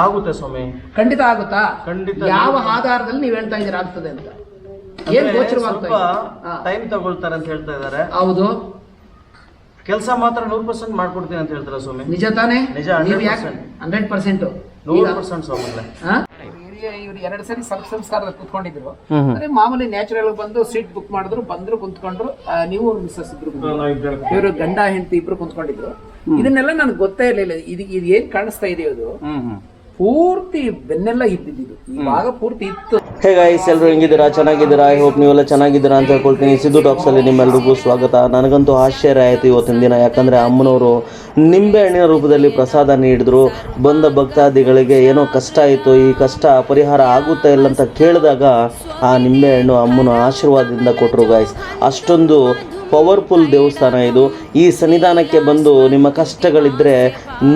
ಆಗುತ್ತೆ ಸ್ವಾಮಿ. ಖಂಡಿತ ಆಗುತ್ತಾ? ಖಂಡಿತ ಯಾವ ಆಧಾರದಲ್ಲಿ ನೀವು ಹೇಳ್ತಾ ಇದ್ದೀರಾ ಆಗ್ತದೆ ಅಂತ. ಏನ್ ಗೋಚರವಾಗ್ತಾ. ಟೈಮ್ ತಗೊಳ್ತಾರೆ ಅಂತ ಹೇಳ್ತಾ ಇದಾರೆ ಹೌದು. ಕೆಲಸ ಮಾತ್ರ ನೂರ್ ಪರ್ಸೆಂಟ್ ಮಾಡ್ಕೊಡ್ತೀನಿ ಅಂತ ಹೇಳ್ತಾರೆ ಸ್ವಾಮಿ? ನಿಜ ತಾನೇ? ನಿಜ, ನೀವು 100%. ಹಂಡ್ರೆಡ್ ಪರ್ಸೆಂಟ್ ನೂರು ಪರ್ಸೆಂಟ್ ಸ್ವಾಮಿ ಇವ್ರು ಎರಡು ಸರಿ ಸ್ವಲ್ಪ ಸಂಸ್ಕಾರದಲ್ಲಿ ಕುತ್ಕೊಂಡಿದ್ರು. ಅಂದ್ರೆ ಮಾಮೂಲಿ ನ್ಯಾಚುರಲ್ ಬಂದು ಸೀಟ್ ಬುಕ್ ಮಾಡಿದ್ರು ಬಂದ್ರು ಕುಂತ್ಕೊಂಡ್ರು ನೀವು ಮಿಸ್ಸಸ್ ಇದ್ರು. ಇವರು ಗಂಡ ಹೆಂಡತಿ ಇಬ್ರು ಕುಂತ್ಕೊಂಡಿದ್ರು. ಇದನ್ನೆಲ್ಲ ನನಗೆ ಗೊತ್ತೇ ಇರಲಿಲ್ಲ. ಇದು ಇದು ಏನ್ ಕಾಣಿಸ್ತಾ ಇದೆ ಅದು? ಪೂರ್ತಿ ಬೆನ್ನೆಲ್ಲ ಇದ್ದಿದ್ದು. ಇವಾಗ ಪೂರ್ತಿ ಇತ್ತು. ಹೇ ಗಾಯ್ಸ್ ಎಲ್ಲರೂ ಹೆಂಗಿದ್ದೀರಾ? ಚೆನ್ನಾಗಿದ್ದೀರಾ? ಐ ಹೋಪ್ ನೀವೆಲ್ಲ ಚೆನ್ನಾಗಿದ್ದೀರಾ ಅಂತ ಹೇಳ್ಕೊಳ್ತೀನಿ. ಸಿದ್ದು ಟಾಕ್ಸಲ್ಲಿ ನಿಮ್ಮೆಲ್ರಿಗೂ ಸ್ವಾಗತ. ನನಗಂತೂ ಆಶ್ಚರ್ಯ ಆಯಿತು ಇವತ್ತಿನ ದಿನ. ಯಾಕಂದರೆ ಅಮ್ಮನವರು ನಿಂಬೆ ಹಣ್ಣಿನ ರೂಪದಲ್ಲಿ ಪ್ರಸಾದ ನೀಡಿದ್ರು. ಬಂದ ಭಕ್ತಾದಿಗಳಿಗೆ ಏನೋ ಕಷ್ಟ ಆಯಿತು. ಈ ಕಷ್ಟ ಪರಿಹಾರ ಆಗುತ್ತಾ ಇಲ್ಲ ಅಂತ ಕೇಳಿದಾಗ ಆ ನಿಂಬೆಹಣ್ಣು ಅಮ್ಮನ ಆಶೀರ್ವಾದದಿಂದ ಕೊಟ್ಟರು ಗಾಯ್ಸ್ ಅಷ್ಟೊಂದು ಪವರ್ಫುಲ್ ದೇವಸ್ಥಾನ ಇದು. ಈ ಸನ್ನಿಧಾನಕ್ಕೆ ಬಂದು ನಿಮ್ಮ ಕಷ್ಟಗಳಿದ್ದರೆ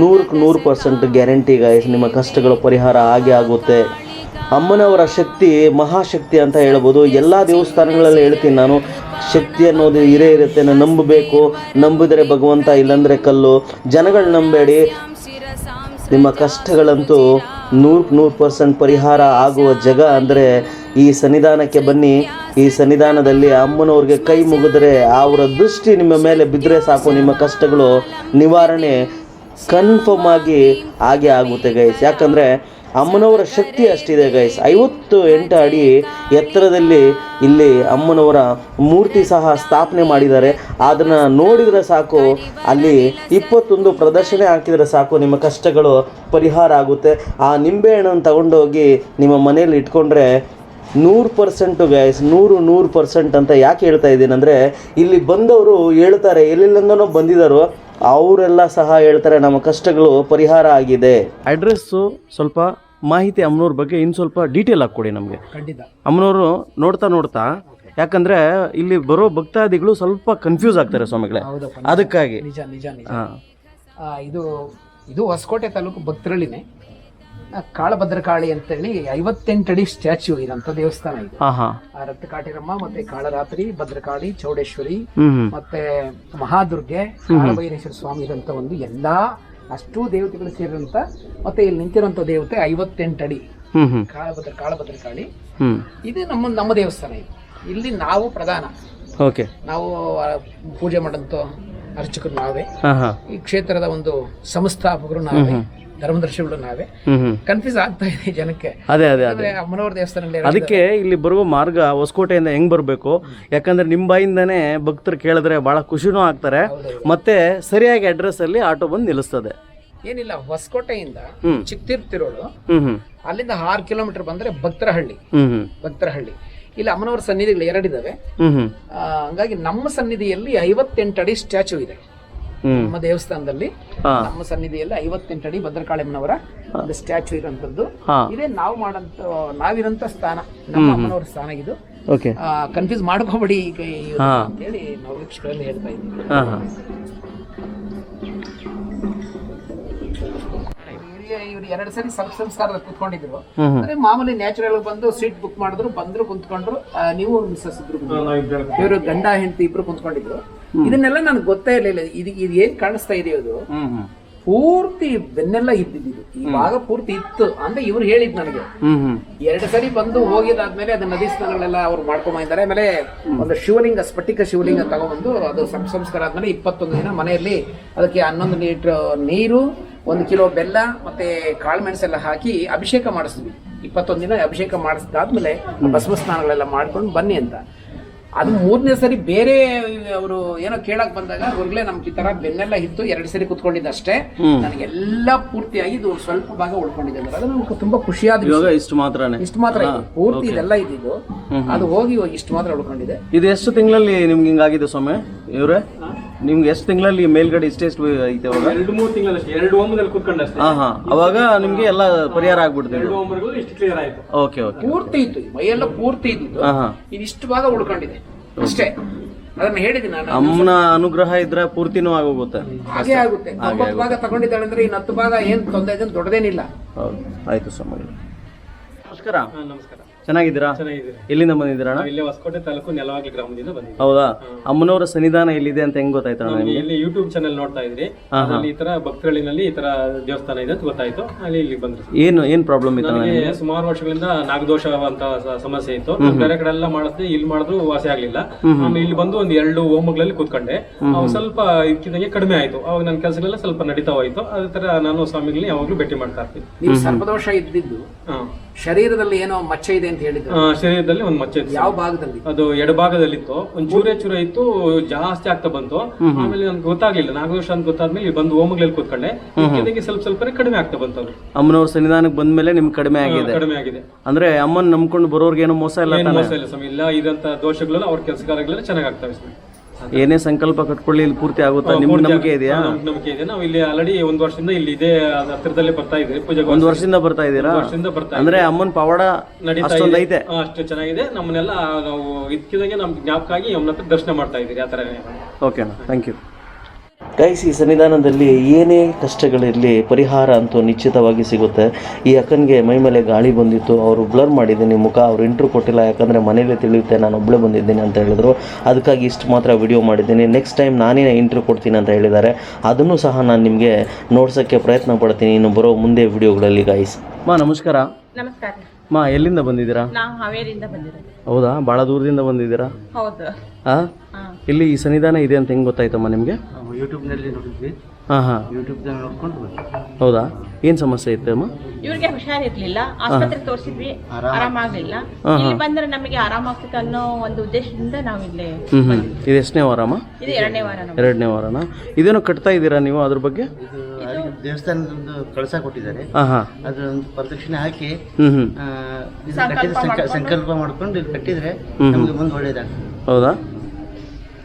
ನೂರಕ್ಕೆ ನೂರು ಪರ್ಸೆಂಟ್ ಗ್ಯಾರಂಟಿ ಗೈಸ್ ನಿಮ್ಮ ಕಷ್ಟಗಳು ಪರಿಹಾರ ಆಗೇ ಆಗುತ್ತೆ. ಅಮ್ಮನವರ ಶಕ್ತಿ ಮಹಾಶಕ್ತಿ ಅಂತ ಹೇಳ್ಬೋದು. ಎಲ್ಲ ದೇವಸ್ಥಾನಗಳಲ್ಲಿ ಹೇಳ್ತೀನಿ ನಾನು. ಶಕ್ತಿ ಅನ್ನೋದು ಇರೇ ಇರುತ್ತೆ ನಂಬಬೇಕು. ನಂಬಿದರೆ ಭಗವಂತ ಇಲ್ಲಾಂದರೆ ಕಲ್ಲು. ಜನಗಳು ನಂಬೇಡಿ. ನಿಮ್ಮ ಕಷ್ಟಗಳಂತೂ ನೂರಕ್ಕೆ ನೂರು ಪರ್ಸೆಂಟ್ ಪರಿಹಾರ ಆಗುವ ಜಾಗ ಅಂದರೆ ಈ ಸನ್ನಿಧಾನಕ್ಕೆ ಬನ್ನಿ. ಈ ಸನ್ನಿಧಾನದಲ್ಲಿ ಅಮ್ಮನವ್ರಿಗೆ ಕೈ ಮುಗಿದ್ರೆ ಅವರ ದೃಷ್ಟಿ ನಿಮ್ಮ ಮೇಲೆ ಬಿದ್ದರೆ ಸಾಕು, ನಿಮ್ಮ ಕಷ್ಟಗಳು ನಿವಾರಣೆ ಕನ್ಫರ್ಮ್ ಆಗಿ ಆಗೇ ಆಗುತ್ತೆ ಗೈಸ್ ಯಾಕಂದರೆ ಅಮ್ಮನವರ ಶಕ್ತಿ ಅಷ್ಟಿದೆ ಗೈಸ್ ಐವತ್ತು ಎಂಟು ಅಡಿ ಎತ್ತರದಲ್ಲಿ ಇಲ್ಲಿ ಅಮ್ಮನವರ ಮೂರ್ತಿ ಸಹ ಸ್ಥಾಪನೆ ಮಾಡಿದ್ದಾರೆ. ಅದನ್ನು ನೋಡಿದರೆ ಸಾಕು, ಅಲ್ಲಿ ಇಪ್ಪತ್ತೊಂದು ಪ್ರದರ್ಶನ ಹಾಕಿದರೆ ಸಾಕು, ನಿಮ್ಮ ಕಷ್ಟಗಳು ಪರಿಹಾರ ಆಗುತ್ತೆ. ಆ ನಿಂಬೆಹಣ್ಣನ್ನು ತಗೊಂಡೋಗಿ ನಿಮ್ಮ ಮನೆಯಲ್ಲಿ ಇಟ್ಕೊಂಡ್ರೆ ನೂರು ಪರ್ಸೆಂಟು ಗೈಸ್ ನೂರು ನೂರು ಪರ್ಸೆಂಟ್ ಅಂತ ಯಾಕೆ ಹೇಳ್ತಾ ಇದ್ದೀನಂದರೆ ಇಲ್ಲಿ ಬಂದವರು ಹೇಳ್ತಾರೆ ಎಲ್ಲೆಲ್ಲಿಂದನೋ ಬಂದಿದ್ದಾರೋ, ಅವರೆಲ್ಲ ಸಹ ಹೇಳ್ತಾರೆ, ನಮ್ಮ ಕಷ್ಟಗಳು ಪರಿಹಾರ ಆಗಿದೆ. ಅಡ್ರೆಸ್ಸು ಸ್ವಲ್ಪ ಮಾಹಿತಿ ಅಮ್ಮನವ್ರ ಬಗ್ಗೆ ಇನ್ನು ಸ್ವಲ್ಪ ಡೀಟೇಲ್ ಆಗಿ ಕೊಡಿ ನಮಗೆ. ಖಂಡಿತ. ಅಮ್ಮನವರು ನೋಡ್ತಾ ನೋಡ್ತಾ ಯಾಕಂದ್ರೆ ಇಲ್ಲಿ ಬರೋ ಭಕ್ತಾದಿಗಳು ಸ್ವಲ್ಪ ಕನ್ಫ್ಯೂಸ್ ಆಗ್ತಾರೆ ಸ್ವಾಮಿಗಳೇ. ಅದಕ್ಕಾಗಿ. ನಿಜ ನಿಜ ನಿಜ. ಹಾ. ಆ, ಇದು ಇದು ಹೊಸಕೋಟೆ ತಾಲೂಕು ಭಕ್ತರಳ್ಳಿನೇ ಆ, ಕಾಳಭದ್ರಕಾಳಿ ಅಂತೇಳಿ ಐವತ್ತೆಂಟು ಅಡಿ ಸ್ಟ್ಯಾಚ್ಯೂ ಇರೋಂಥ ದೇವಸ್ಥಾನ ಇದು. ಆ ಹಾ. ಆ ರಕ್ತಕಾಟಿರಮ್ಮ ಮತ್ತೆ ಕಾಳರಾತ್ರಿ ಭದ್ರಕಾಳಿ ಚೌಡೇಶ್ವರಿ ಮತ್ತೆ ಮಹಾದುರ್ಗೆ ಕಾಳಭೈರೇಶ್ವರ ಸ್ವಾಮಿ ಇರೋಂಥ ಒಂದು ಎಲ್ಲಾ ಅಷ್ಟೂ ದೇವತೆಗಳು ಸೇರಿದಂತ ಮತ್ತೆ ಇಲ್ಲಿ ನಿಂತಿರುವಂತ ದೇವತೆ ಐವತ್ತೆಂಟು ಅಡಿ. ಕಾಳಭದ್ರ ಕಾಳಿ. ಹ್ಮ್. ಇದು ನಮ್ಮ ನಮ್ಮ ದೇವಸ್ಥಾನ ಇದು. ಇಲ್ಲಿ ನಾವು ಪ್ರಧಾನ. ಓಕೆ. ನಾವು ಪೂಜೆ ಮಾಡಂತ ಅರ್ಚಕರು ನಾವೇ. ಈ ಕ್ಷೇತ್ರದ ಒಂದು ಸಂಸ್ಥಾಪಕರು ನಾವೇ. ಧರ್ಮದರ್ಶಿಗಳು ನಾವೇ. ಕನ್ಫ್ಯೂಸ್ ಆಗ್ತಾ ಇದೆ ಜನಕ್ಕೆ. ಅದೇ ಅದೇ ಅದೇ. ಅಮ್ಮನವ್ರ ದೇವಸ್ಥಾನದಲ್ಲಿ ಅದಕ್ಕೆ ಇಲ್ಲಿ ಬರುವ ಮಾರ್ಗ ಹೊಸಕೋಟೆಯಿಂದ ಹೆಂಗ್ ಬರಬೇಕು? ಯಾಕಂದ್ರೆ ನಿಮ್ಮ ಬಾಯಿಂದನೇ ಭಕ್ತರು ಕೇಳಿದ್ರೆ ಬಹಳ ಖುಷಿನೂ ಆಗ್ತಾರೆ. ಮತ್ತೆ ಸರಿಯಾಗಿ ಅಡ್ರೆಸ್ ಅಲ್ಲಿ ಆಟೋ ಬಂದು ನಿಲ್ಲಿಸ್ತದೆ. ಏನಿಲ್ಲ ಹೊಸಕೋಟೆಯಿಂದ. ಚಿಕ್ತಿರ್ತಿರೋಳು ಅಲ್ಲಿಂದ ಆರು ಕಿಲೋಮೀಟರ್ ಬಂದ್ರೆ ಭಕ್ತರಹಳ್ಳಿ. ಭಕ್ತರಹಳ್ಳಿ. ಇಲ್ಲಿ ಅಮ್ಮನವರ ಸನ್ನಿಧಿಗಳು ಎರಡಿದಾವೆ. ಹಂಗಾಗಿ ನಮ್ಮ ಸನ್ನಿಧಿಯಲ್ಲಿ ಐವತ್ತೆಂಟು ಅಡಿ ಸ್ಟ್ಯಾಚು ಇದೆ. ನಮ್ಮ ದೇವಸ್ಥಾನದಲ್ಲಿ ನಮ್ಮ ಸನ್ನಿಧಿಯಲ್ಲಿ ಐವತ್ತೆಂಟು ಅಡಿ ಭದ್ರಕಾಳಿಯಮ್ಮನವರ ಒಂದು ಸ್ಟ್ಯಾಚು ಇರುವಂತದ್ದು. ಇದೇ ನಾವು ಮಾಡಂತ ನಾವಿರಂತ ಸ್ಥಾನ ನಮ್ಮ ಅಮ್ಮನವರ ಸ್ಥಾನ ಇದು. ಕನ್ಫ್ಯೂಸ್ ಮಾಡ್ಕೋಬೇಡಿ ಈಗ. ಅಂತೇಳಿ ನಾವು ವೀಕ್ಷಕರಲ್ಲಿ ಹೇಳ್ತಾ ಇದ್ದೀವಿ ಇವ್ರು ಎರಡು ಸರಿ ಸಂಸ್ಕಾರ ಸಂಸ್ಕಾರದಲ್ಲಿ ಕುತ್ಕೊಂಡಿದ್ರು. ಅಂದ್ರೆ ಮಾಮೂಲಿ ನ್ಯಾಚುರಲ್ ಬಂದು ಸೀಟ್ ಬುಕ್ ಮಾಡಿದ್ರು ಬಂದ್ರು ಕುಂತ್ಕೊಂಡ್ರು ನೀವು ಮಿಸ್ಸಸ್ ಇಬ್ರು. ಇವರು ಗಂಡ ಹೆಂಡತಿ ಇಬ್ರು ಕುಂತ್ಕೊಂಡಿದ್ರು. ಇದನ್ನೆಲ್ಲ ನನಗೆ ಗೊತ್ತೇ ಇರಲಿಲ್ಲ. ಇದು ಇದು ಏನ್ ಕಾಣಿಸ್ತಾ ಇದೆ? ಅದು ಪೂರ್ತಿ ಬೆನ್ನೆಲ್ಲ ಇದ್ದಿದ್ದು ಈ ಭಾಗ ಪೂರ್ತಿ ಇತ್ತು ಅಂದ್ರೆ ಇವ್ರು ಹೇಳಿದ್ ನನಗೆ. ಎರಡು ಸರಿ ಬಂದು ಹೋಗಿದಾದ್ಮೇಲೆ ಅದನ್ನ ನದಿ ಸ್ನಾನಗಳೆಲ್ಲ ಅವ್ರು ಮಾಡ್ಕೊಂಡ್ ಬಂದಿದ್ದಾರೆ. ಆಮೇಲೆ ಒಂದು ಶಿವಲಿಂಗ ಸ್ಫಟಿಕ ಶಿವಲಿಂಗ ತಗೊಂಡ್ಬಂದು ಅದು ಸಂಸ್ಕಾರ ಆದ್ಮೇಲೆ ಇಪ್ಪತ್ತೊಂದು ದಿನ ಮನೆಯಲ್ಲಿ ಅದಕ್ಕೆ ಹನ್ನೊಂದು ಲೀಟರ್ ನೀರು ಒಂದು ಕಿಲೋ ಬೆಲ್ಲ ಮತ್ತೆ ಕಾಳುಮೆಣಸೆಲ್ಲ ಹಾಕಿ ಅಭಿಷೇಕ ಮಾಡಿಸಿದ್ವಿ. ಇಪ್ಪತ್ತೊಂದು ದಿನ ಅಭಿಷೇಕ ಮಾಡಿಸಿದಾದ್ಮೇಲೆ ಭಸ್ಮ ಸ್ನಾನಗಳೆಲ್ಲ ಮಾಡ್ಕೊಂಡು ಬನ್ನಿ ಅಂತ. ಅದು ಮೂರನೇ ಸರಿ ಬೇರೆ ಅವರು ಏನೋ ಕೇಳಕ್ ಬಂದಾಗ ಅವ್ರಿಗ್ಲೇ ನಮ್ಗೆ ಈ ತರ ಬೆನ್ನೆಲ್ಲ ಇತ್ತು ಎರಡು ಸರಿ ಕುತ್ಕೊಂಡಿದ್ದ ಅಷ್ಟೇ ನನಗೆಲ್ಲ ಪೂರ್ತಿಯಾಗಿ ಇದು ಸ್ವಲ್ಪ ಭಾಗ ಉಳ್ಕೊಂಡಿದೆ ಅಂದ್ರೆ ಅದು ನಮ್ಗೆ ತುಂಬಾ ಖುಷಿಯಾದ ವಿಷಯ. ಇವಾಗ ಇಷ್ಟು ಮಾತ್ರ ಇಷ್ಟು ಮಾತ್ರ ಇದೆ. ಪೂರ್ತಿ ಇದೆಲ್ಲ ಇದ್ದಿದ್ದು. ಅದು ಹೋಗಿ ಇವಾಗ ಇಷ್ಟು ಮಾತ್ರ ಉಳ್ಕೊಂಡಿದೆ. ಇದು ಎಷ್ಟು ತಿಂಗಳಲ್ಲಿ ನಿಮ್ಗೆ ಹಿಂಗಾಗಿದೆ ಸ್ವಾಮಿ ಇವ್ರೆ? ನಿಮ್ಗೆ ಎಷ್ಟು ತಿಂಗಳಲ್ಲಿ ಮೇಲ್ಗಡೆ ಇಷ್ಟೆಷ್ಟು ಐತೆ ಅವಾಗ? ಎರಡು ಮೂರು ತಿಂಗಳಷ್ಟೇ ಎರಡು ಒಂಬದಲ್ಲಿ ಕುತ್ಕೊಂಡಷ್ಟೇ. ಹಾ ಹಾ. ಅವಾಗ ನಿಮ್ಗೆ ಎಲ್ಲ ಪರಿಹಾರ ಆಗ್ಬಿಡ್ತು ಎರಡು ಒಂಬರಿಗೂ ಇಷ್ಟು ಕ್ಲಿಯರ್ ಆಯ್ತು. ಓಕೆ ಓಕೆ ಪೂರ್ತಿ ಇತ್ತು ಈ ಮೈಯೆಲ್ಲ ಪೂರ್ತಿ ಇದ್ದು ಹಾ ಹಾ. ಇದಿಷ್ಟು ಭಾಗ ಉಳ್ಕೊಂಡಿದೆ. ಅಷ್ಟೇ. ಅದನ್ನ ಹೇಳಿದ್ದೀನಿ ನಾನು. ಅಮ್ಮನ ಅನುಗ್ರಹ ಇದ್ರೆ ಪೂರ್ತಿನೂ ಆಗೋಗುತ್ತೆ. ಹಾಗೆ ಆಗುತ್ತೆ. ಒಂಬತ್ತು ಭಾಗ ತಗೊಂಡಿದ್ದಾಳೆ ಅಂದ್ರೆ ಇನ್ನು ಹತ್ತು ಭಾಗ ಏನ್ ತೊಂದರೆ ಇದೆ ದೊಡ್ಡದೇನಿಲ್ಲ. ಹೌದು. ಆಯ್ತು ಸ್ವಾಮಿ ನಮಸ್ಕಾರ. ನಮಸ್ಕಾರ. ಚೆನ್ನಾಗಿದ್ದೀರಾ? ಚೆನ್ನಾಗಿದೆ ಎಲ್ಲಿಂದ ಬಂದಿದ್ದೀರಾ ಅಣ್ಣ? ನಾವು ಇಲ್ಲೇ ಹೊಸಕೋಟೆ ತಾಲೂಕು ನೆಲವಾಗ್ಲಿ ಗ್ರಾಮದಿಂದ ಬಂದಿದ್ದೀವಿ. ಹೌದಾ? ಅಮ್ಮನವರ ಸನ್ನಿಧಾನ ಎಲ್ಲಿದೆ ಅಂತ ಹೆಂಗ್ ಗೊತ್ತಾಯ್ತು ಅಣ್ಣ ನಿಮ್ಗೆ ಇಲ್ಲಿ ಯೂಟ್ಯೂಬ್ ಚಾನೆಲ್ ನೋಡ್ತಾ ಇದ್ರಿ. ಅಲ್ಲಿ ಈ ತರ ಭಕ್ತರಳ್ಳಿನಲ್ಲಿ ಈ ತರ ದೇವಸ್ಥಾನ ಇದೆ ಅಂತ ಗೊತ್ತಾಯ್ತು. ಅಲ್ಲಿ ಇಲ್ಲಿ ಬಂದ್ರು. ಏನು ಏನ್ ಪ್ರಾಬ್ಲಮ್ ಇತ್ತು ನನಗೆ ಸುಮಾರು ವರ್ಷಗಳಿಂದ ನಾಗದೋಷ ಅಂತ ಸ- ಸಮಸ್ಯೆ ಇತ್ತು. ಬೇರೆ ಕಡೆ ಎಲ್ಲ ಮಾಡ್ತೀನಿ ಇಲ್ಲಿ ಮಾಡಿದ್ರು ವಾಸಿ ಆಗ್ಲಿಲ್ಲ. ಆಮೇಲೆ ಇಲ್ಲಿ ಬಂದು ಒಂದ್ ಎರಡು ಹೋಮಗಳಲ್ಲಿ ಕೂತ್ಕೊಂಡೆ. ಅವು ಸ್ವಲ್ಪ ಇಕ್ಕಿದಂಗೆ ಕಡಿಮೆ ಆಯ್ತು. ಅವಾಗ ನನ್ನ ಕೆಲಸಗಳೆಲ್ಲ ಸ್ವಲ್ಪ ನಡೀತಾ ಹೋಯ್ತು. ಅದೇ ತರ ನಾನು ಸ್ವಾಮಿಗಳನ್ನ ಯಾವಾಗ್ಲೂ ಭೇಟಿ ಮಾಡ್ತಾ ಇರ್ತೀನಿ. ನೀವು ಸರ್ಪದೋಷ ಇದ್ದಿದ್ದು ಹಾ. ಶರೀರದಲ್ಲಿ ಏನೋ ಮಚ್ಚೆ ಇದೆ ಅಂತ ಹೇಳಿದ್ರು. ಆ, ಶರೀರದಲ್ಲಿ ಒಂದು ಮಚ್ಚೆ ಇತ್ತು ಯಾವ ಭಾಗದಲ್ಲಿ? ಅದು ಎಡಭಾಗದಲ್ಲಿತ್ತು ಒಂದ್ ಚೂರೇ ಚೂರ ಇತ್ತು ಜಾಸ್ತಿ ಆಗ್ತಾ ಬಂತು. ಆಮೇಲೆ ನನ್ಗೆ ಗೊತ್ತಾಗ್ಲಿಲ್ಲ. ನಾಗೇಶ್ ಅಂತ ಗೊತ್ತಾದ್ಮೇಲೆ ಇಲ್ಲಿ ಬಂದು ಓಮಗಳಲ್ಲಿ ಕೂತ್ಕೊಂಡೆ. ಅದಕ್ಕೆ ಸ್ವಲ್ಪ ಸ್ವಲ್ಪನೇ ಕಡಿಮೆ ಆಗ್ತಾ ಬಂತು ಅದು ಅಮ್ಮನವ್ರ ಸನ್ನಿಧಾನಕ್ಕೆ ಬಂದ್ಮೇಲೆ ನಿಮ್ಗೆ ಕಡಿಮೆ ಆಗಿದೆ. ಕಡಿಮೆ ಆಗಿದೆ. ಅಂದ್ರೆ ಅಮ್ಮನ್ ನಂಬ್ಕೊಂಡು ಬರೋರ್ಗೆ ಏನೋ ಮೋಸ ಇಲ್ಲ ಏನ್ ತಾನೆ? ಮೋಸ ಇಲ್ಲ ಸ್ವಾಮಿ. ಇಲ್ಲ ಇದಂತ ದೋಷಗಳೆಲ್ಲ ಅವ್ರ ಕೆಲಸಗಾರಗಳೆಲ್ಲ ಚೆನ್ನಾಗಿ ಆಗ್ತವೆ ಸ್ವಾಮಿ. ಏನೇ ಸಂಕಲ್ಪ ಕಟ್ಕೊಳ್ಳಿ ಇಲ್ಲಿ ಪೂರ್ತಿ ಆಗುತ್ತಾ? ನಿಮ್ಗೆ ನಂಬಿಕೆ ಇದೆಯಾ? ನಂಬಿಕೆ ಇದೆ. ನಾವು ಇಲ್ಲಿ ಆಲ್ರೆಡಿ ಒಂದು ವರ್ಷದಿಂದ ಇಲ್ಲಿ ಇದೆ ಹತ್ತಿರದಲ್ಲೇ ಬರ್ತಾ ಇದ್ದೀವಿ ಪೂಜೆ ಒಂದು ವರ್ಷದಿಂದ ಬರ್ತಾ ಇದ್ದೀರಾ? ವರ್ಷದಿಂದ ಬರ್ತಾ ಅಂದ್ರೆ ಅಮ್ಮನ್ ಪವಾಡ ನಡೀತಾ ಅಷ್ಟೊಂದ್ ಇದೆ. ಐತೆ. ಅಷ್ಟು ಚೆನ್ನಾಗಿದೆ. ನಮ್ಮನ್ನೆಲ್ಲ ನಾವು ಇದ್ಕಿದಂಗೆ ನಮ್ಗೆ ಜ್ಞಾಪಕ ಆಗಿ ಅವನ ಹತ್ರ ದರ್ಶನ ಮಾಡ್ತಾ ಇದ್ದೀರಿ ಆ ಥರನೇ. ಓಕೆ ಅಣ್ಣ ಥ್ಯಾಂಕ್ ಯು ಗೈಸ್ ಈ ಸನ್ನಿಧಾನದಲ್ಲಿ ಏನೇ ಕಷ್ಟಗಳಿರಲಿ ಪರಿಹಾರ ಅಂತೂ ನಿಶ್ಚಿತವಾಗಿ ಸಿಗುತ್ತೆ. ಈ ಅಕ್ಕನಿಗೆ ಮೈ ಮೇಲೆ ಗಾಳಿ ಬಂದಿತ್ತು ಅವರು ಬ್ಲರ್ ಮಾಡಿದ್ದೀನಿ ಮುಖ ಅವ್ರು ಇಂಟ್ರೂ ಕೊಟ್ಟಿಲ್ಲ ಯಾಕಂದರೆ ಮನೇಲಿ ತಿಳಿಯುತ್ತೆ ನಾನು ಒಬ್ಬಳೇ ಬಂದಿದ್ದೀನಿ ಅಂತ ಹೇಳಿದ್ರು. ಅದಕ್ಕಾಗಿ ಇಷ್ಟು ಮಾತ್ರ ವಿಡಿಯೋ ಮಾಡಿದ್ದೀನಿ. ನೆಕ್ಸ್ಟ್ ಟೈಮ್ ನಾನೇ ಇಂಟ್ರೂ ಕೊಡ್ತೀನಿ ಅಂತ ಹೇಳಿದ್ದಾರೆ. ಅದನ್ನು ಸಹ ನಾನು ನಿಮಗೆ ನೋಡ್ಸೋಕ್ಕೆ ಪ್ರಯತ್ನ ಪಡ್ತೀನಿ. ಇನ್ನು ಬರೋ ಮುಂದೆ ವಿಡಿಯೋಗಳಲ್ಲಿ ಗೈಸ್ ಮಾ ನಮಸ್ಕಾರ. ನಮಸ್ಕಾರ. ಮಾ ಎಲ್ಲಿಂದ ಬಂದಿದ್ದೀರಾ? ನಾವು ಹಾವೇರಿಯಿಂದ ಬಂದಿರೋದು. ಹೌದಾ? ಭಾಳ ದೂರದಿಂದ ಬಂದಿದ್ದೀರಾ? ಹೌದು. ಹಾ. ಇಲ್ಲಿ ಈ ಸನ್ನಿಧಾನ ಇದೆ ಅಂತ ಹೆಂಗ್ ಗೊತ್ತಾಯ್ತಮ್ಮ ನಿಮಗೆ? ಯೂಟ್ಯೂಬ್ನಲ್ಲಿ ನೋಡಿದ್ವಿ. ಹಾಂ ಹಾಂ. ಯೂಟ್ಯೂಬ್ ನೋಡ್ಕೊಂಡು ಬಂದ್ವಿ. ಹೌದಾ? ಏನು ಸಮಸ್ಯೆ ಇತ್ತು ಅಮ್ಮ? ಇವ್ರಿಗೆ ಹುಷಾರಿರ್ಲಿಲ್ಲ. ಆಸ್ಪತ್ರೆ ತೋರಿಸಿದ್ವಿ. ಆರಾಮಾಗ್ಲಿಲ್ಲ. ಇಲ್ಲಿ ಬಂದ್ರೆ ನಮಗೆ ಆರಾಮಾಗ್ತದೆ ಅನ್ನೋ ಒಂದು ಉದ್ದೇಶದಿಂದ ನಾವು ಇಲ್ಲಿ ಹ್ಞೂ ಹ್ಞೂ ಇದು ಎಷ್ಟನೇ ವಾರಮ್ಮ? ಇದು ಎರಡನೇ ವಾರ ನಮ್ಗೆ ಎರಡನೇ ವಾರನಾ? ಇದೇನೋ ಕಟ್ತಾ ಇದ್ದೀರಾ ನೀವು ಅದ್ರ ಬಗ್ಗೆ? ಇದು ದೇವಸ್ಥಾನದೊಂದು ಕಳಸ ಕೊಟ್ಟಿದ್ದಾರೆ. ಹಾಂ ಹಾಂ. ಅದೊಂದು ಪ್ರದಕ್ಷಿಣೆ ಹಾಕಿ ಆ, ಇದು ಸಂಕ- ಸಂಕಲ್ಪ ಮಾಡ್ಕೊಂಡು ಇಲ್ಲಿ ಕಟ್ಟಿದ್ರೆ ನಮಗೆ ಮುಂದೆ ಒಳ್ಳೇದಾಗ್ತದೆ. ಹೌದಾ?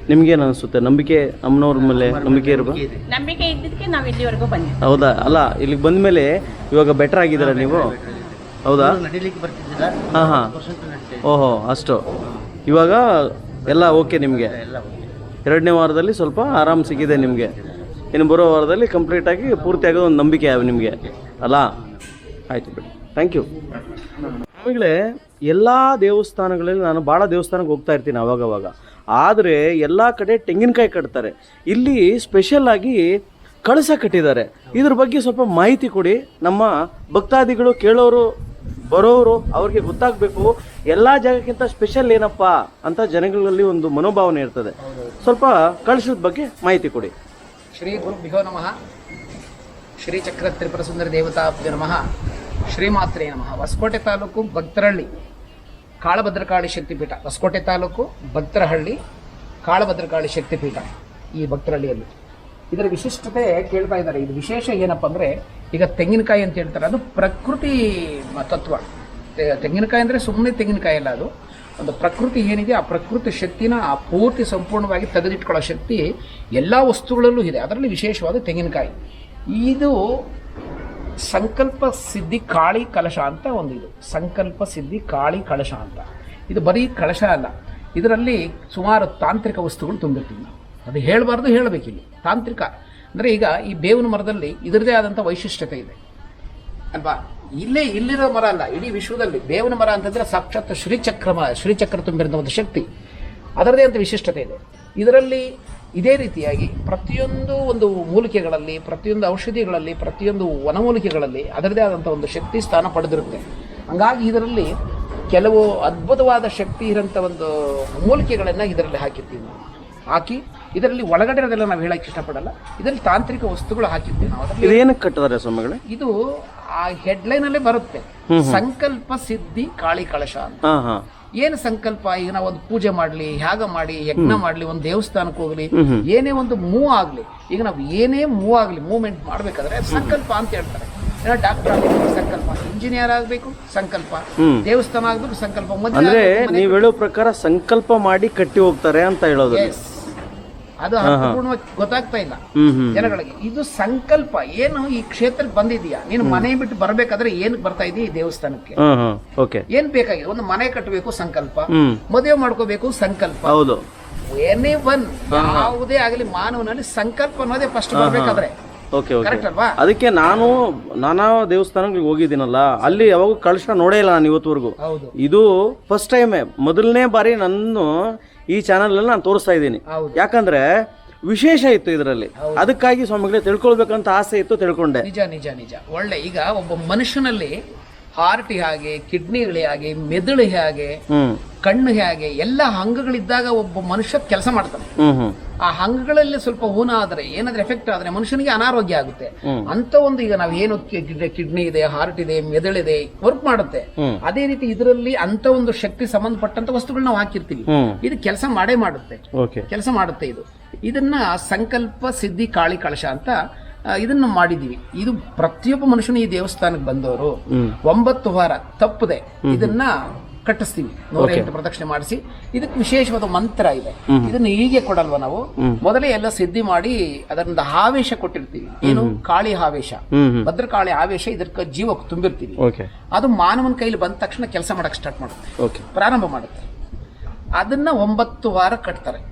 ನಿಮ್ಗೇನು ಅನಿಸುತ್ತೆ? ನಂಬಿಕೆ ಅಮ್ಮನವ್ರ ಮೇಲೆ ನಂಬಿಕೆ ಇರ್ಬೋದು ಇದೆ. ನಂಬಿಕೆ ಇದ್ದಿದ್ದಕ್ಕೆ ನಾವು ಇಲ್ಲಿವರೆಗೂ ಹೌದಾ? ಅಲ್ಲ ಇಲ್ಲಿಗೆ ಬಂದ ಮೇಲೆ ಇವಾಗ ಬೆಟರ್ ಆಗಿದ್ದೀರಾ ನೀವು? ಹೌದಾ? ನಡಿಲಿಕ್ಕೆ ಬರ್ತಿದ್ದಿಲ್ಲ ಹಾಂ ಹಾಂ. ಪರ್ಸೆಂಟ್ ನಡೀತಾ ಇದೆ. ಓಹೋ ಅಷ್ಟು. ಇವಾಗ ಎಲ್ಲ ಓಕೆ ನಿಮಗೆ? ಎಲ್ಲ ಓಕೆ ಎರಡನೇ ವಾರದಲ್ಲಿ ಸ್ವಲ್ಪ ಆರಾಮ್ ಸಿಕ್ಕಿದೆ ನಿಮಗೆ? ಇನ್ನು ಬರೋ ವಾರದಲ್ಲಿ ಕಂಪ್ಲೀಟಾಗಿ ಪೂರ್ತಿ ಆಗೋದು ಒಂದು ನಂಬಿಕೆ ಯಾವ ನಿಮಗೆ. ಅಲ್ಲ? ಆಯಿತು ಬಿಡಿ. ಥ್ಯಾಂಕ್ ಯು ಆಮೇಲೆ ಎಲ್ಲ ದೇವಸ್ಥಾನಗಳಲ್ಲಿ ನಾನು ಭಾಳ ದೇವಸ್ಥಾನಕ್ಕೆ ಹೋಗ್ತಾ ಇರ್ತೀನಿ ಅವಾಗವಾಗ. ಆದರೆ ಎಲ್ಲ ಕಡೆ ತೆಂಗಿನಕಾಯಿ ಕಟ್ತಾರೆ. ಇಲ್ಲಿ ಸ್ಪೆಷಲ್ ಆಗಿ ಕಳಸ ಕಟ್ಟಿದ್ದಾರೆ. ಇದ್ರ ಬಗ್ಗೆ ಸ್ವಲ್ಪ ಮಾಹಿತಿ ಕೊಡಿ. ನಮ್ಮ ಭಕ್ತಾದಿಗಳು ಕೇಳೋರು, ಬರೋರು, ಅವ್ರಿಗೆ ಗೊತ್ತಾಗಬೇಕು. ಎಲ್ಲ ಜಾಗಕ್ಕಿಂತ ಸ್ಪೆಷಲ್ ಏನಪ್ಪ ಅಂತ ಜನಗಳಲ್ಲಿ ಒಂದು ಮನೋಭಾವನೆ ಇರ್ತದೆ. ಸ್ವಲ್ಪ ಕಳಸದ ಬಗ್ಗೆ ಮಾಹಿತಿ ಕೊಡಿ. ಶ್ರೀ ಗುರುಭ್ಯೋ ನಮಃ. ಶ್ರೀ ಚಕ್ರ ತ್ರಿಪುರ ಸುಂದರ ದೇವತಾಭ್ಯ ನಮಃ. ಶ್ರೀಮಾತ್ರೇ ನಮಃ. ಹೊಸಕೋಟೆ ತಾಲೂಕು ಭಕ್ತರಹಳ್ಳಿ, ಕಾಳಭದ್ರಕಾಳಿ ಶಕ್ತಿಪೀಠ. ಹೊಸಕೋಟೆ ತಾಲೂಕು ಭಕ್ತರಹಳ್ಳಿ, ಕಾಳಭದ್ರಕಾಳಿ ಶಕ್ತಿಪೀಠ ಈ ಭಕ್ತರಹಳ್ಳಿಯಲ್ಲಿ. ಇದರ ವಿಶಿಷ್ಟತೆ ಕೇಳ್ತಾ ಇದ್ದಾರೆ. ಇದು ವಿಶೇಷ ಏನಪ್ಪ ಅಂದರೆ, ಈಗ ತೆಂಗಿನಕಾಯಿ ಅಂತ ಹೇಳ್ತಾರೆ. ಅದು ಪ್ರಕೃತಿ ತತ್ವ. ತೆಂಗಿನಕಾಯಿ ಅಂದರೆ ಸುಮ್ಮನೆ ತೆಂಗಿನಕಾಯಿ ಅಲ್ಲ ಅದು. ಒಂದು ಪ್ರಕೃತಿ ಏನಿದೆ, ಆ ಪ್ರಕೃತಿ ಶಕ್ತಿನ ಆ ಪೂರ್ತಿ ಸಂಪೂರ್ಣವಾಗಿ ತೆಗೆದಿಟ್ಕೊಳ್ಳೋ ಶಕ್ತಿ ಎಲ್ಲ ವಸ್ತುಗಳಲ್ಲೂ ಇದೆ. ಅದರಲ್ಲಿ ವಿಶೇಷವಾದ ತೆಂಗಿನಕಾಯಿ. ಇದು ಸಂಕಲ್ಪ ಸಿದ್ಧಿ ಕಾಳಿ ಕಲಶ ಅಂತ ಒಂದು ಇದು ಸಂಕಲ್ಪ ಸಿದ್ಧಿ ಕಾಳಿ ಕಲಶ ಅಂತ. ಇದು ಬರೀ ಕಳಶ ಅಲ್ಲ. ಇದರಲ್ಲಿ ಸುಮಾರು ತಾಂತ್ರಿಕ ವಸ್ತುಗಳು ತುಂಬಿರ್ತೀವಿ ನಾವು. ಅದು ಹೇಳಬಾರ್ದು, ಹೇಳಬೇಕಿಲ್ಲಿ. ತಾಂತ್ರಿಕ. ಅಂದರೆ ಈಗ ಈ ಬೇವಿನ ಮರದಲ್ಲಿ ಇದರದೇ ಆದಂಥ ವೈಶಿಷ್ಟ್ಯತೆ ಇದೆ. ಅಲ್ವಾ ಇಲ್ಲೇ ಇಲ್ಲಿರೋ ಮರ ಅಲ್ಲ ಇಡೀ ವಿಶ್ವದಲ್ಲಿ ದೇವನ ಮರ ಅಂತಂದ್ರೆ ಸಾಕ್ಷಾತ್ ಶ್ರೀಚಕ್ರ ಮರ ಶ್ರೀಚಕ್ರ ತುಂಬಿರುವ ಒಂದು ಶಕ್ತಿ. ಅದರದೇ ಅಂತ ವಿಶಿಷ್ಟತೆ ಇದೆ. ಇದರಲ್ಲಿ ಇದೇ ರೀತಿಯಾಗಿ ಪ್ರತಿಯೊಂದು ಒಂದು ಮೂಲಿಕೆಗಳಲ್ಲಿ ಪ್ರತಿಯೊಂದು ಔಷಧಿಗಳಲ್ಲಿ ಪ್ರತಿಯೊಂದು ವನಮೂಲಿಕೆಗಳಲ್ಲಿ ಅದರದೇ ಆದಂಥ ಒಂದು ಶಕ್ತಿ ಸ್ಥಾನ ಪಡೆದಿರುತ್ತೆ. ಹಂಗಾಗಿ ಇದರಲ್ಲಿ ಕೆಲವು ಅದ್ಭುತವಾದ ಶಕ್ತಿ ಇರೋಂಥ ಒಂದು ಮೂಲಿಕೆಗಳನ್ನು ಇದರಲ್ಲಿ ಹಾಕಿರ್ತೀವಿ ನಾವು. ಹಾಕಿ ಇದರಲ್ಲಿ ಒಳಗಡೆ ಇರೋದೆಲ್ಲ ನಾವು ಹೇಳಕ್ಕೆ ಇಷ್ಟಪಡಲ್ಲ. ಇದರಲ್ಲಿ ತಾಂತ್ರಿಕ ವಸ್ತುಗಳು ಹಾಕಿರ್ತೀವಿ ನಾವು. ಅದರಲ್ಲಿ ಇದೇನಕ್ಕೆ ಕಟ್ಟಿದ್ದಾರೆ ಸ್ವಾಮಿಗಳೇ? ಇದು ಆ ಹೆಡ್ಲೈನ್ ಅಲ್ಲೇ ಬರುತ್ತೆ. ಸಂಕಲ್ಪ ಸಿದ್ಧಿ ಕಾಳಿ ಕಳಶ ಅಂತ. ಏನು ಸಂಕಲ್ಪ? ಈಗ ನಾವು ಒಂದು ಪೂಜೆ ಮಾಡ್ಲಿ ಯಾಗ ಮಾಡಿ ಯಜ್ಞ ಮಾಡ್ಲಿ ಒಂದು ದೇವಸ್ಥಾನಕ್ಕೆ ಹೋಗ್ಲಿ ಏನೇ ಒಂದು ಮೂವ್ ಆಗ್ಲಿ ಈಗ ನಾವು ಏನೇ ಮೂವ್ ಆಗ್ಲಿ ಮೂವ್ಮೆಂಟ್ ಮಾಡ್ಬೇಕಾದ್ರೆ ಸಂಕಲ್ಪ ಅಂತ ಹೇಳ್ತಾರೆ. ಏನೋ ಡಾಕ್ಟರ್ ಆಗಬೇಕು ಸಂಕಲ್ಪ. ಇಂಜಿನಿಯರ್ ಆಗಬೇಕು ಸಂಕಲ್ಪ. ದೇವಸ್ಥಾನ ಆಗ್ಬೇಕು ಸಂಕಲ್ಪ. ಅಂದ್ರೆ ನೀವು ಹೇಳೋ ಪ್ರಕಾರ ಸಂಕಲ್ಪ ಮಾಡಿ ಕಟ್ಟಿ ಹೋಗ್ತಾರೆ ಅಂತ ಹೇಳೋದು. ಅದು ಅರ್ಥಪೂರ್ಣವಾಗಿ ಗೊತ್ತಾಗ್ತಾ ಇಲ್ಲ ಜನಗಳಿಗೆ. ಇದು ಸಂಕಲ್ಪ. ಏನು ಈ ಕ್ಷೇತ್ರಕ್ಕೆ ಬಂದಿದೀಯಾ? ನೀನು ಮನೆ ಬಿಟ್ಟು ಬರ್ಬೇಕಾದ್ರೆ ಏನ್ ಬರ್ತಾ ಇದೀಯ ಈ ದೇವಸ್ಥಾನಕ್ಕೆ? ಏನ್ ಬೇಕಾಗಿದೆ ಒಂದು ಮನೆ ಕಟ್ಟಬೇಕು ಸಂಕಲ್ಪ. ಮದುವೆ ಮಾಡ್ಕೋಬೇಕು ಸಂಕಲ್ಪ. ಹೌದು. ಎನಿ ಒನ್ ಯಾವುದೇ ಆಗಲಿ ಮಾನವನಲ್ಲಿ ಸಂಕಲ್ಪ ಅನ್ನೋದೇ ಫಸ್ಟ್ ಬರ್ಬೇಕಾದ್ರೆ. Okay okay. ಕರೆಕ್ಟ್ ಅಲ್ವಾ? ಅದಕ್ಕೆ ನಾನು ನಾನಾ ದೇವಸ್ಥಾನಗಳಿಗೆ ಹೋಗಿದ್ದೀನಲ್ಲ ಅಲ್ಲಿ ಯಾವಾಗ ಕಳಶ ನೋಡೇ ಇಲ್ಲ ನಾನು ಇವತ್ತುವರೆಗೂ. ಹೌದು. ಇದು ಫಸ್ಟ್ ಟೈಮೇ ಮೊದಲನೇ ಬಾರಿ ನನ್ನ ಈ ಚಾನಲಲ್ಲಿ ನಾನು ತೋರಿಸ್ತಾ ಇದ್ದೀನಿ. ಯಾಕಂದ್ರೆ ವಿಶೇಷ ಇತ್ತು ಇದರಲ್ಲಿ. ಅದಕ್ಕಾಗಿ ಸ್ವಾಮಿಗಳೇ ತಿಳ್ಕೊಳ್ಬೇಕಂತ ಆಸೆ ಇತ್ತು ತಿಳ್ಕೊಂಡೆ. ನಿಜ ನಿಜ ನಿಜ. ಒಳ್ಳೆ ಈಗ ಒಬ್ಬ ಮನುಷ್ಯನಲ್ಲಿ ಹಾರ್ಟ್ ಹೇಗೆ ಕಿಡ್ನಿಗಳು ಹೇಗೆ ಮೆದುಳು ಹೇಗೆ ಕಣ್ಣು ಹೇಗೆ ಎಲ್ಲ ಅಂಗಗಳಿದ್ದಾಗ ಒಬ್ಬ ಮನುಷ್ಯ ಕೆಲಸ ಮಾಡ್ತಾನೆ. ಆ ಅಂಗಗಳಲ್ಲಿ ಸ್ವಲ್ಪ ಊನ ಆದ್ರೆ ಏನಾದ್ರೆ ಎಫೆಕ್ಟ್ ಆದ್ರೆ ಮನುಷ್ಯನಿಗೆ ಅನಾರೋಗ್ಯ ಆಗುತ್ತೆ. ಅಂತ ಒಂದು ಈಗ ನಾವು ಏನು ಕಿಡ್ನಿ ಇದೆ ಹಾರ್ಟ್ ಇದೆ ಮೆದುಳಿದೆ ವರ್ಕ್ ಮಾಡುತ್ತೆ. ಅದೇ ರೀತಿ ಇದರಲ್ಲಿ ಅಂತ ಒಂದು ಶಕ್ತಿ ಸಂಬಂಧಪಟ್ಟಂತ ವಸ್ತುಗಳನ್ನ ನಾವು ಹಾಕಿರ್ತೀವಿ. ಇದು ಕೆಲಸ ಮಾಡೇ ಮಾಡುತ್ತೆ. ಕೆಲಸ ಮಾಡುತ್ತೆ ಇದು. ಇದನ್ನ ಸಂಕಲ್ಪ ಸಿದ್ಧಿ ಕಾಳಿ ಕಳಶ ಅಂತ ಇದನ್ನ ಮಾಡಿದೀವಿ ಇದು ಪ್ರತಿಯೊಬ್ಬ ಮನುಷ್ಯನು ಈ ದೇವಸ್ಥಾನಕ್ಕೆ ಬಂದವರು. ಒಂಬತ್ತು ವಾರ ತಪ್ಪದೆ ಇದನ್ನ ಕಟ್ಟಿಸ್ತೀವಿ. ನೂರ ಎಂಟು ಪ್ರದಕ್ಷಿಣೆ ಮಾಡಿಸಿ. ಇದಕ್ಕೆ ವಿಶೇಷವಾದ ಮಂತ್ರ ಇದೆ. ಇದನ್ನು ಹೀಗೆ ಕೊಡಲ್ವಾ ನಾವು? ಮೊದಲೇ ಎಲ್ಲ ಸಿದ್ಧಿ ಮಾಡಿ ಅದರಿಂದ ಆವೇಶ ಕೊಟ್ಟಿರ್ತೀವಿ. ಏನು? ಕಾಳಿ ಆವೇಶ. ಭದ್ರಕಾಳಿ ಆವೇಶ ಇದಕ್ಕೆ ಜೀವಕ್ಕೆ ತುಂಬಿರ್ತೀವಿ. ಅದು ಮಾನವನ ಕೈಲಿ ಬಂದ ತಕ್ಷಣ ಕೆಲಸ ಮಾಡಕ್ ಸ್ಟಾರ್ಟ್ ಮಾಡುತ್ತೆ. ಪ್ರಾರಂಭ ಮಾಡುತ್ತೆ. ಅದನ್ನ ಒಂಬತ್ತು ವಾರ ಕಟ್ತಾರೆ.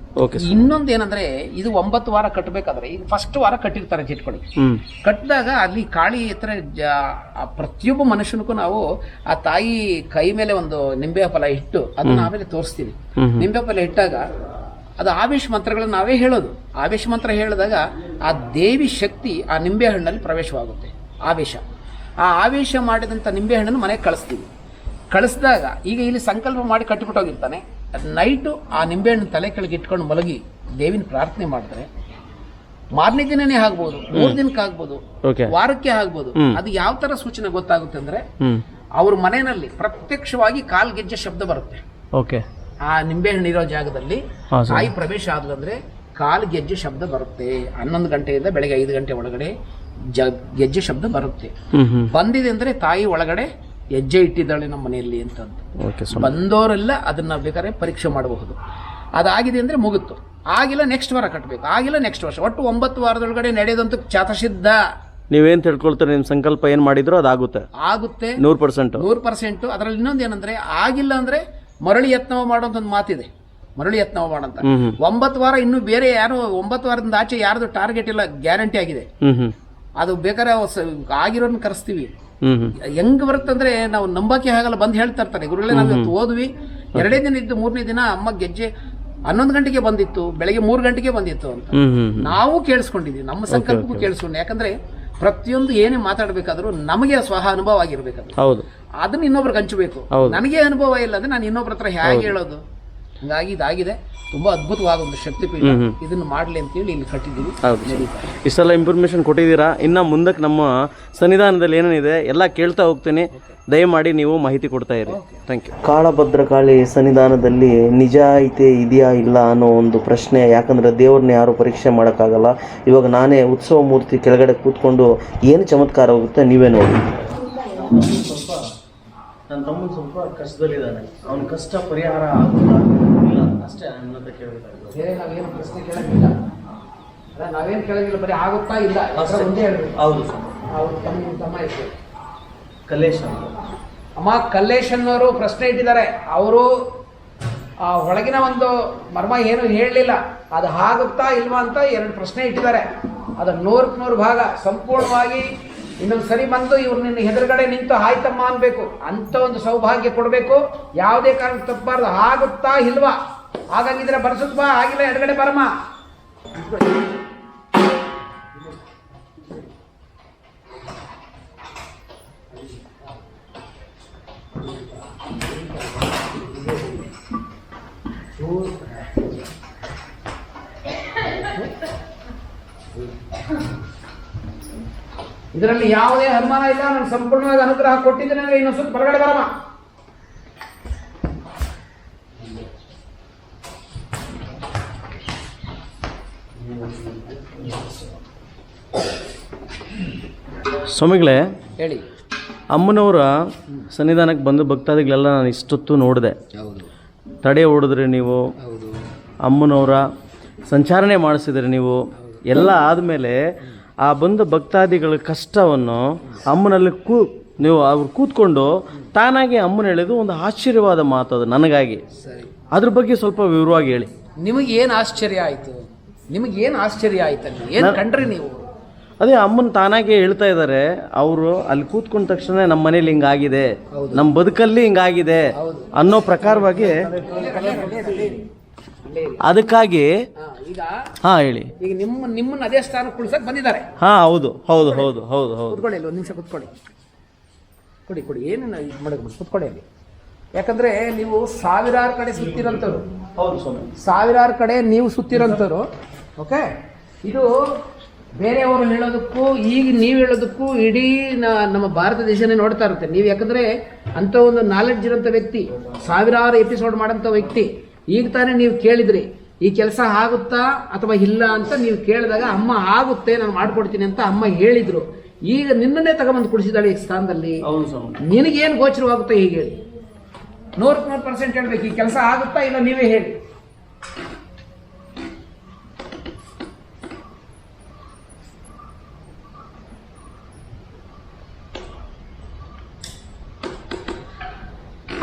ಇನ್ನೊಂದು ಏನಂದ್ರೆ ಇದು ಒಂಬತ್ತು ವಾರ ಕಟ್ಟಬೇಕಾದ್ರೆ ಇದು ಫಸ್ಟ್ ವಾರ ಕಟ್ಟಿರ್ತಾರೆ ಅಂತ ಇಟ್ಕೊಳ್ಳಿ. ಕಟ್ಟಿದಾಗ ಅಲ್ಲಿ ಕಾಳಿ ಹತ್ರ ಪ್ರತಿಯೊಬ್ಬ ಮನುಷ್ಯನಿಗೂ ನಾವು ಆ ತಾಯಿ ಕೈ ಮೇಲೆ ಒಂದು ನಿಂಬೆ ಫಲ ಇಟ್ಟು ಅದನ್ನ ಆಮೇಲೆ ತೋರಿಸ್ತೀವಿ. ನಿಂಬೆ ಫಲ ಇಟ್ಟಾಗ ಅದು ಆವೇಶ ಮಂತ್ರಗಳನ್ನ ನಾವೇ ಹೇಳೋದು. ಆವೇಶ ಮಂತ್ರ ಹೇಳಿದಾಗ ಆ ದೇವಿ ಶಕ್ತಿ ಆ ನಿಂಬೆ ಹಣ್ಣಲ್ಲಿ ಪ್ರವೇಶವಾಗುತ್ತೆ. ಆವೇಶ. ಆ ಆವೇಶ ಮಾಡಿದಂಥ ನಿಂಬೆ ಹಣ್ಣನ್ನು ಮನೆಗೆ ಕಳಿಸ್ತೀವಿ. ಕಳಿಸಿದಾಗ ಈಗ ಇಲ್ಲಿ ಸಂಕಲ್ಪ ಮಾಡಿ ಕಟ್ಟಿಬಿಟ್ಟೋಗಿರ್ತಾನೆ ನೈಟು ಆ ನಿಂಬೆಹಣ್ಣು ತಲೆ ಕೆಳಗೆ ಇಟ್ಕೊಂಡು ಮಲಗಿ ದೇವಿನ ಪ್ರಾರ್ಥನೆ ಮಾಡಿದ್ರೆ ಮಾರನೇ ದಿನನೇ ಆಗ್ಬೋದು ಮೂರು ದಿನಕ್ಕೆ ಆಗ್ಬೋದು ವಾರಕ್ಕೆ ಆಗ್ಬೋದು ಅದು ಯಾವ ತರ ಸೂಚನೆ ಗೊತ್ತಾಗುತ್ತೆ ಅಂದ್ರೆ ಅವ್ರ ಮನೆಯಲ್ಲಿ ಪ್ರತ್ಯಕ್ಷವಾಗಿ ಕಾಲ್ ಗೆಜ್ಜೆ ಶಬ್ದ ಬರುತ್ತೆ. ಓಕೆ ಆ ನಿಂಬೆಹಣ್ಣು ಇರೋ ಜಾಗದಲ್ಲಿ. ತಾಯಿ ಪ್ರವೇಶ ಆದ್ಲಂದ್ರೆ ಕಾಲ್ ಗೆಜ್ಜೆ ಶಬ್ದ ಬರುತ್ತೆ. ಹನ್ನೊಂದು ಗಂಟೆಯಿಂದ ಬೆಳಗ್ಗೆ ಐದು ಗಂಟೆ ಒಳಗಡೆ ಗೆಜ್ಜೆ ಶಬ್ದ ಬರುತ್ತೆ. ಬಂದಿದೆ ಅಂದ್ರೆ ತಾಯಿ ಒಳಗಡೆ ಹೆಜ್ಜೆ ಇಟ್ಟಿದ್ದಾಳೆ ನಮ್ಮ ಮನೆಯಲ್ಲಿ ಅಂತ ಬಂದವರೆಲ್ಲ ಅದನ್ನ ಬೇಕಾದ್ರೆ ಪರೀಕ್ಷೆ ಮಾಡಬಹುದು. ಅದಾಗಿದೆ ಅಂದ್ರೆ ಮುಗಿತು. ಆಗಿಲ್ಲ ನೆಕ್ಸ್ಟ್ ವಾರ ಕಟ್ಟಬೇಕು ಆಗಿಲ್ಲ ನೆಕ್ಸ್ಟ್ ವರ್ಷ. ಒಟ್ಟು ಒಂಬತ್ತು ವಾರದೊಳಗಡೆ ನಡೆಯದಂತ ಚಾತಸಿದ್ಧ ನೀವೇನ್ ತಿಳ್ಕೊಳ್ತೀರಿ? ನಿಮ್ಮ ಸಂಕಲ್ಪ ಏನ್ ಮಾಡಿದ್ರು ಅದಾಗುತ್ತೆ. ಆಗುತ್ತೆ. ನೂರ್ ಪರ್ಸೆಂಟ್. ನೂರು ಪರ್ಸೆಂಟ್. ಅದರಲ್ಲಿ ಇನ್ನೊಂದು ಏನಂದ್ರೆ ಆಗಿಲ್ಲ ಅಂದ್ರೆ ಮರಳಿ ಯತ್ನ ಮಾಡುವಂತ ಒಂದು ಮಾತಿದೆ. ಮರಳಿ ಯತ್ನ ಹ್ಮ್ ಒಂಬತ್ತು ವಾರ ಇನ್ನು ಬೇರೆ ಯಾರು ಒಂಬತ್ತು ವಾರದಿಂದ ಆಚೆ ಯಾರ್ದು ಟಾರ್ಗೆಟ್ ಇಲ್ಲ ಗ್ಯಾರಂಟಿ ಆಗಿದೆ. ಅದು ಬೇಕಾದ್ರೆ ಆಗಿರೋನ್ ಕರೆಸ್ತೀವಿ. ಹೆಂಗ್ ಬರುತ್ತಂದ್ರೆ ನಾವು ನಂಬಕ್ಕೆ ಆಗಲ್ಲ ಬಂದು ಹೇಳ್ತಾ ಇರ್ತಾರೆ. ಗುರುಗಳೇ ನಾವು ಇವತ್ತು ಓದ್ವಿ. ಎರಡೇ ದಿನ ಇದ್ದು ಮೂರನೇ ದಿನ ಅಮ್ಮ ಗೆಜ್ಜೆ ಹನ್ನೊಂದು ಗಂಟೆಗೆ ಬಂದಿತ್ತು ಬೆಳಗ್ಗೆ ಮೂರು ಗಂಟೆಗೆ ಬಂದಿತ್ತು ಅಂತ. ನಾವು ಕೇಳಿಸ್ಕೊಂಡಿದ್ವಿ ನಮ್ಮ ಸಂಕಲ್ಪಕ್ಕೂ ಕೇಳಿಸ್ಕೊಂಡು ಯಾಕಂದ್ರೆ ಪ್ರತಿಯೊಂದು ಏನೇ ಮಾತಾಡ್ಬೇಕಾದ್ರೂ ನಮಗೆ ಸ್ವಹ ಅನುಭವ ಆಗಿರ್ಬೇಕು ಹೌದು. ಅದನ್ನ ಇನ್ನೊಬ್ರಿಗೆ ಹಂಚಬೇಕು. ನನಗೆ ಅನುಭವ ಇಲ್ಲ ಅಂದ್ರೆ ನಾನು ಇನ್ನೊಬ್ರ ಹತ್ರ ಹೇಗೆ ಹೇಳೋದು? ಹಂಗಾಗಿ ಇದಾಗಿದೆ. ತುಂಬಾ ಅದ್ಭುತವಾದ ಒಂದು ಶಕ್ತಿಪೀಠ ಇದನ್ನು ಮಾಡ್ಲಿ ಅಂತೇಳಿ ಇಲ್ಲಿ ಕಟ್ಟಿದ್ದೀವಿ. ಹೌದು. ಇಷ್ಟೆಲ್ಲ ಇನ್ಫಾರ್ಮೇಶನ್ ಕೊಟ್ಟಿದ್ದೀರಾ? ಇನ್ನು ಮುಂದಕ್ಕೆ ನಮ್ಮ ಸನ್ನಿಧಾನದಲ್ಲಿ ಏನೇನಿದೆ ಎಲ್ಲ ಕೇಳ್ತಾ ಹೋಗ್ತೀನಿ. ದಯಮಾಡಿ ನೀವು ಮಾಹಿತಿ ಕೊಡ್ತಾ ಇರಿ. ಥ್ಯಾಂಕ್ ಯು ಕಾಳಭದ್ರಕಾಳಿ ಸನ್ನಿಧಾನದಲ್ಲಿ ನಿಜ ಐತೆ ಇದೆಯಾ ಇಲ್ಲ ಅನ್ನೋ ಒಂದು ಪ್ರಶ್ನೆ ಯಾಕಂದರೆ ದೇವ್ರನ್ನ ಯಾರೂ ಪರೀಕ್ಷೆ ಮಾಡೋಕ್ಕಾಗಲ್ಲ. ಇವಾಗ ನಾನೇ ಉತ್ಸವ ಮೂರ್ತಿ ಕೆಳಗಡೆ ಕೂತ್ಕೊಂಡು ಏನು ಚಮತ್ಕಾರ ಹೋಗುತ್ತೆ ನೀವೇ ನೋಡಿ. ನನ್ನ ತಮ್ಮ ಸ್ವಲ್ಪ ಕಷ್ಟದಲ್ಲಿದ್ದಾನೆ. ಅವನ ಕಷ್ಟ ಪರಿಹಾರ ಆಗುತ್ತಾ ಇಲ್ಲ ಅಷ್ಟೇ ನನ್ನ ಹತ್ರ ಕೇಳಬೇಕಾಗಿಲ್ಲ ಬೇರೆ ನಾವೇನು ಪ್ರಶ್ನೆ ಕೇಳಂಗಿಲ್ಲ. ಅಲ್ಲ, ನಾವೇನು ಕೇಳಂಗಿಲ್ಲ ಬರೀ ಆಗುತ್ತಾ ಇಲ್ಲ? ಒಂದೇ ಹೇಳ್ಬೇಕು. ಹೌದು ಅವ್ರ ತಮ್ಮ ತಮ್ಮ ಇತ್ತು ಕಲೇಶ ಅಮ್ಮ ಕಲ್ಲೇಶ್ ಅನ್ನೋರು ಪ್ರಶ್ನೆ ಇಟ್ಟಿದ್ದಾರೆ. ಅವರು ಆ ಒಳಗಿನ ಒಂದು ಮರ್ಮ ಏನು ಹೇಳಲಿಲ್ಲ. ಅದು ಆಗುತ್ತಾ ಇಲ್ವಾ ಅಂತ ಎರಡು ಪ್ರಶ್ನೆ ಇಟ್ಟಿದ್ದಾರೆ. ಅದು ನೂರಕ್ಕೆ ನೂರು ಭಾಗ ಸಂಪೂರ್ಣವಾಗಿ ಇನ್ನೊಂದು ಸರಿ ಬಂದು ಇವ್ರು ನಿನ್ನ ಎದುರುಗಡೆ ನಿಂತು ಆಯ್ತಮ್ಮ ಅನ್ಬೇಕು. ಅಂತ ಒಂದು ಸೌಭಾಗ್ಯ ಕೊಡಬೇಕು. ಯಾವುದೇ ಕಾರಣಕ್ಕೆ ತಪ್ಪಬಾರ್ದು ಆಗುತ್ತಾ ಇಲ್ವಾ? ಹಾಗಾಗಿದ್ರೆ ಬರ್ಸುತ್ವಾ ಆಗಿಲ್ಲ ಎಡಗಡೆ ಬರಮ್ಮ. ಇದರಲ್ಲಿ ಯಾವುದೇ ಅನುಮಾನ ಇಲ್ಲ ನಾನು ಸಂಪೂರ್ಣವಾಗಿ ಅನುಗ್ರಹ ಕೊಟ್ಟಿದ್ದೇನೆ ಅಂದ್ರೆ ಇನ್ನೊಂದು ಸುತ್ತ ಹೊರಗಡೆ ಬರಮ್ಮ. ಸ್ವಾಮಿಗಳೇ ಹೇಳಿ. ಅಮ್ಮನವರ ಸನ್ನಿಧಾನಕ್ಕೆ ಬಂದು ಭಕ್ತಾದಿಗಳೆಲ್ಲ ನಾನು ಇಷ್ಟೊತ್ತು ನೋಡಿದೆ. ಹೌದು. ತಡೆ ಓಡಿದ್ರೆ ನೀವು ಹೌದು. ಅಮ್ಮನವರ ಸಂಚಾರಣೆ ಮಾಡಿಸಿದ್ರೆ ನೀವು ಎಲ್ಲ ಆದಮೇಲೆ ಆ ಬಂದ ಭಕ್ತಾದಿಗಳ ಕಷ್ಟವನ್ನು ಅಮ್ಮನಲ್ಲಿ ಕೂ ನೀವು ಅವ್ರು ಕೂತ್ಕೊಂಡು ತಾನಾಗಿ ಅಮ್ಮನ ಹೇಳಿದ್ದು ಒಂದು ಆಶ್ಚರ್ಯವಾದ ಮಾತು ಅದು ನನಗಾಗಿ ಸರಿ ಅದ್ರ ಬಗ್ಗೆ ಸ್ವಲ್ಪ ವಿವರವಾಗಿ ಹೇಳಿ ನಿಮಗೆ ಏನು ಆಶ್ಚರ್ಯ ಆಯಿತು ನಿಮಗೆ ಏನು ಆಶ್ಚರ್ಯ ಆಯ್ತು ಏನು ಕಂಡ್ರಿ ನೀವು ಅದೇ ಅಮ್ಮನ ತಾನಾಗೆ ಹೇಳ್ತಾ ಇದ್ದಾರೆ ಅವರು ಅಲ್ಲಿ ಕೂತ್ಕೊಂಡ ತಕ್ಷಣ ನಮ್ಮ ಮನೇಲಿ ಹಿಂಗಾಗಿದೆ ನಮ್ಮ ಬದುಕಲ್ಲಿ ಹಿಂಗಾಗಿದೆ ಅನ್ನೋ ಪ್ರಕಾರವಾಗಿ ಅದಕ್ಕಾಗಿ ಈಗ ಹಾ ಹೇಳಿ. ಈಗ ನಿಮ್ಮ ನಿಮ್ಮನ್ನ ಅದೇ ಸ್ಥಾನ ಕುಳ್ಸಕ್ ಬಂದಿದ್ದಾರೆ. ಹಾ ಹೌದು ಹೌದು ಹೌದು ಹೌದು ಹೌದು. ಕುತ್ಕೊಳ್ಳಿ ಇಲ್ಲಿ ಒಂದು ನಿಮಿಷ ಕುತ್ಕೊಳ್ಳಿ. ಕೊಡಿ ಕೊಡಿ. ಏನು ಮಾಡಕ್ ಕುತ್ಕೊಳ್ಳಿ ಅಲ್ಲಿ. ಯಾಕಂದ್ರೆ ನೀವು ಸಾವಿರಾರು ಕಡೆ ಸುತ್ತಿರಂತವ್ರು ಹೌದು ಸ್ವಾಮಿ. ಸಾವಿರಾರು ಕಡೆ ನೀವು ಸುತ್ತಿರೋಂಥವ್ರು ಓಕೆ? ಇದು ಬೇರೆಯವರು ಹೇಳೋದಕ್ಕೂ ಈಗ ನೀವು ಹೇಳೋದಕ್ಕೂ ಇಡೀ ನ- ನಮ್ಮ ಭಾರತ ದೇಶನೇ ನೋಡ್ತಾ ಇರುತ್ತೆ. ನೀವು ಯಾಕಂದ್ರೆ ಅಂತ ಒಂದು ನಾಲೆಡ್ಜ್ ಇರೋಂಥ ವ್ಯಕ್ತಿ ಸಾವಿರಾರು ಎಪಿಸೋಡ್ ಮಾಡೋಂಥ ವ್ಯಕ್ತಿ ಈಗ ತಾನೇ ನೀವು ಕೇಳಿದ್ರಿ. ಈ ಕೆಲಸ ಆಗುತ್ತಾ ಅಥವಾ ಇಲ್ಲ ಅಂತ ನೀವು ಕೇಳಿದಾಗ ಅಮ್ಮ ಆಗುತ್ತೆ ನಾನು ಮಾಡ್ಕೊಡ್ತೀನಿ ಅಂತ ಅಮ್ಮ ಹೇಳಿದ್ರು. ಈಗ ನಿನ್ನನ್ನೇ ತಗೊಂಬಂದು ಕುಡಿಸಿದಾಳೆ ಈ ಸ್ಥಾನದಲ್ಲಿ. ನಿನಗೇನು ಗೋಚರವಾಗುತ್ತೆ ಹೀಗೆ ಹೇಳಿ. ನೂರಕ್ಕೆ ನೂರು ಪರ್ಸೆಂಟ್ ಹೇಳ್ಬೇಕು ಈ ಕೆಲಸ ಆಗುತ್ತಾ ಇಲ್ಲ? ನೀವೇ ಹೇಳಿ.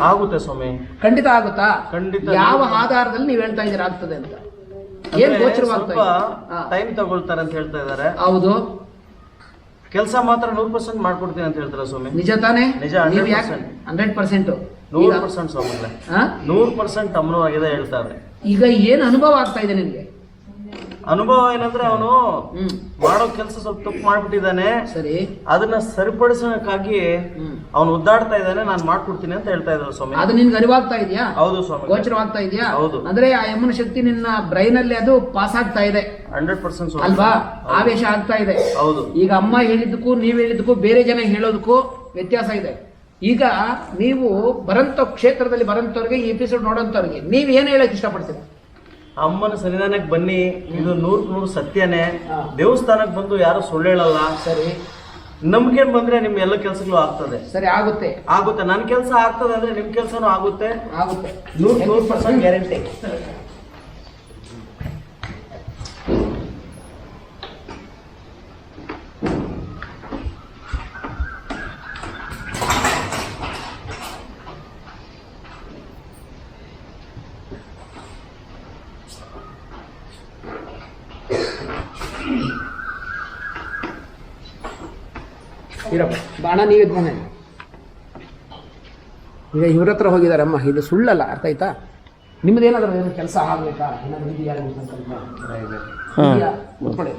ಆಗುತ್ತೆ ಸ್ವಾಮಿ. ಖಂಡಿತ ಆಗುತ್ತಾ? ಖಂಡಿತ. ಯಾವ ಆಧಾರದಲ್ಲಿ ನೀವು ಹೇಳ್ತಾ ಇದ್ದೀರಾ ಆಗ್ತದೆ ಅಂತ. ಏನ್ ಗೋಚರವಾಗ್ತಾ ಟೈಮ್ ತಗೊಳ್ತಾರೆ ಅಂತ ಹೇಳ್ತಾ ಇದ್ದಾರೆ. ಹೌದು. ಕೆಲಸ ಮಾತ್ರ ನೂರು ಪರ್ಸೆಂಟ್ ಮಾಡ್ಕೊಡ್ತೀನಿ ಅಂತ ಹೇಳ್ತಾರೆ ಸ್ವಾಮಿ. ನಿಜ ತಾನೇ? ನಿಜ, ನೀವು ಯಾಕೆ 100%. ಹಂಡ್ರೆಡ್ ಪರ್ಸೆಂಟ್ ನೂರು ಪರ್ಸೆಂಟ್ ಸ್ವಾಮಿ. ನೂರು ಪರ್ಸೆಂಟ್ ಅಮ್ಮನವಾಗಿದೆ ಹೇಳ್ತಾರೆ. ಈಗ ಏನ್ ಅನುಭವ ಆಗ್ತಾ ಇದೆ ನಿನ್ಗೆ ಅನುಭವ ಏನಂದ್ರೆ ಅವನು ಮಾಡೋ ಕೆಲಸ ಸ್ವಲ್ಪ ತಪ್ಪು ಮಾಡ್ಬಿಟ್ಟಿದ್ದಾನೆ. ಸರಿ. ಅದನ್ನ ಸರಿಪಡಿಸೋಕ್ಕಾಗಿ ಅವನು ಉದ್ದಾಡ್ತಾ ಇದ್ದಾನೆ ನಾನು ಮಾಡ್ಕೊಡ್ತೀನಿ ಅಂತ ಹೇಳ್ತಾ ಇದ್ದಾರೆ ಸ್ವಾಮಿ. ಅದು ನಿನ್ಗೆ ಅರಿವಾಗ್ತಾ ಇದೆಯಾ? ಹೌದು ಸ್ವಾಮಿ. ಗೋಚರವಾಗ್ತಾ ಇದೆಯಾ? ಹೌದು. ಅಂದ್ರೆ ಆ ಯಮನ ಶಕ್ತಿ ನಿನ್ನ ಬ್ರೈನ್ ಅಲ್ಲಿ ಅದು ಪಾಸ್ ಆಗ್ತಾ ಇದೆ. ಹಂಡ್ರೆಡ್ ಪರ್ಸೆಂಟ್ ಅಲ್ವಾ? ಆವೇಶ ಆಗ್ತಾ ಇದೆ. ಹೌದು. ಈಗ ಅಮ್ಮ ಹೇಳಿದ್ದಕ್ಕೂ ನೀವು ಹೇಳಿದ್ದಕ್ಕೂ ಬೇರೆ ಜನ ಹೇಳೋದಕ್ಕೂ ವ್ಯತ್ಯಾಸ ಇದೆ. ಈಗ ನೀವು ಬರಂತ ಕ್ಷೇತ್ರದಲ್ಲಿ ಬರಂತವ್ರಿಗೆ ಈ ಎಪಿಸೋಡ್ ನೋಡೋಂಥವ್ರಿಗೆ ನೀವು ಏನು ಹೇಳಕ್ ಇಷ್ಟಪಡ್ತೀರಿ? ಅಮ್ಮನ ಸನ್ನಿಧಾನಕ್ಕೆ ಬನ್ನಿ ಇದು ನೂರ್ ನೂರು ಸತ್ಯನೇ. ದೇವಸ್ಥಾನಕ್ಕೆ ಬಂದು ಯಾರು ಸುಳ್ಳೇಳಲ್ಲ ಸರಿ. ನಂಬಿಕೆ ಬಂದ್ರೆ ನಿಮ್ ಎಲ್ಲ ಕೆಲಸಗಳು ಆಗ್ತದೆ. ಸರಿ ಆಗುತ್ತೆ. ಆಗುತ್ತೆ. ನನ್ನ ಕೆಲಸ ಆಗ್ತದೆ ಅಂದ್ರೆ ನಿಮ್ ಕೆಲಸನೂ ಆಗುತ್ತೆ. ಆಗುತ್ತೆ. ನೂರ್ ನೂರ್ ಪರ್ಸೆಂಟ್ ಗ್ಯಾರಂಟಿ. ನೀವು ಮನೆ ಈಗ ಇವ್ರ ಹತ್ರ ಹೋಗಿದ್ದಾರೆ ಅಮ್ಮ. ಇದು ಸುಳ್ಳಲ್ಲ ಅರ್ಥ ಆಯ್ತಾ? ನಿಮ್ದೇನಾದ್ರೂ ಏನು ಕೆಲಸ ಆಗಬೇಕಾ? ಏನಾದ್ರು ಇದೆಯಾ ನೋಡಿ.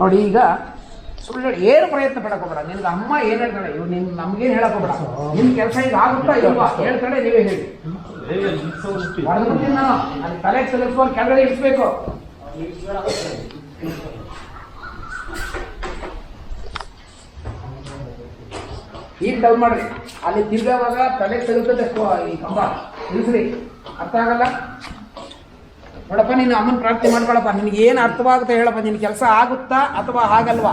ನೋಡಿ ಈಗ ಸುಳ್ಳು ಏನು ಪ್ರಯತ್ನ ಪಡಕ್ ಹೋಗ್ಬೇಡ. ನಿನ್ಗೆ ಅಮ್ಮ ಏನ್ ಹೇಳ್ತಾಳೆ? ಇವ್ ನಿಮ್ ನಮ್ಗೇನ್ ಹೇಳಕ್ ಹೋಗ್ಬೇಡ. ನಿಮ್ ಕೆಲಸ ಈಗ ಆಗುತ್ತಾ ಇಲ್ವಾ? ಹೇಳ್ತಾಳೆ ನೀವೇ ಹೇಳಿ. ನಾನು. ತಲೆ ತೆಗೆದುಕೊಂಡು ಕೆಳಗಡೆ ಇಳಿಸ್ಬೇಕು ಈಗ ಡೌನ್ ಮಾಡ್ರಿ. ಅಲ್ಲಿ ತಿರ್ಗಾವಾಗ ತಲೆ ತೆಗೆದುತ್ತದೆ ಈ ಕಂಬ. ನಿಲ್ಸ್ರಿ. ಅರ್ಥ ಆಗಲ್ಲ? ನೋಡಪ್ಪ ನೀನು ಅಮ್ಮನ ಪ್ರಾರ್ಥನೆ ಮಾಡ್ಕೊಳಪ್ಪ ನಿನಗೆ ಏನು ಅರ್ಥವಾಗುತ್ತೆ ಹೇಳಪ್ಪ. ನಿನ್ನ ಕೆಲಸ ಆಗುತ್ತಾ ಅಥವಾ ಆಗಲ್ವಾ?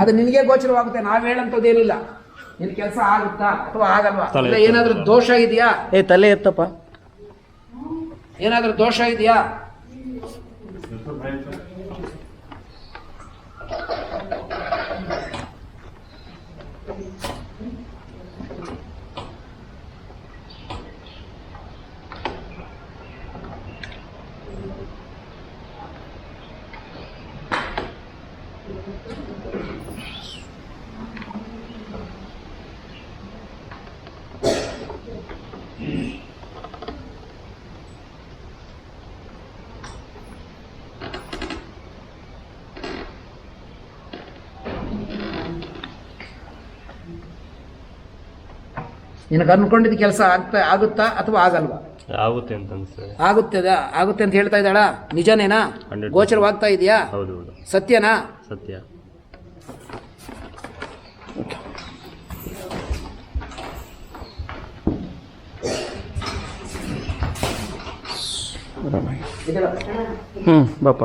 ಅದು ನಿನಗೆ ಗೋಚರವಾಗುತ್ತೆ. ನಾವು ಹೇಳಂಥದ್ದೇನಿಲ್ಲ ನಿನ್ನ ಕೆಲಸ ಆಗುತ್ತಾ ಅಥವಾ ಆಗಲ್ವಾ? ಏನಾದ್ರೂ ಏನಾದರೂ ದೋಷ ಇದೆಯಾ? ಏ ತಲೆ ಎತ್ತಪ್ಪ. ಏನಾದರೂ ದೋಷ ಇದೆಯಾ? ನಿನಗೆ ಅನ್ಕೊಂಡಿದ್ದ ಕೆಲಸ ಆಗ್ತಾ ಆಗುತ್ತಾ ಅಥವಾ ಆಗಲ್ವಾ? ಆಗುತ್ತೆ ಅಂತ ಅನ್ಸ್ತದೆ ಆಗುತ್ತದೆ ಆಗುತ್ತೆ ಅಂತ ಹೇಳ್ತಾ ಇದ್ದಾಳ? ನಿಜನೇನಾ? ಗೋಚರವಾಗ್ತಾ ಇದೆಯಾ? ಹೌದು ಹೌದು. ಸತ್ಯನಾ? ಸತ್ಯ. ಹ್ಞೂ ಬಾಪ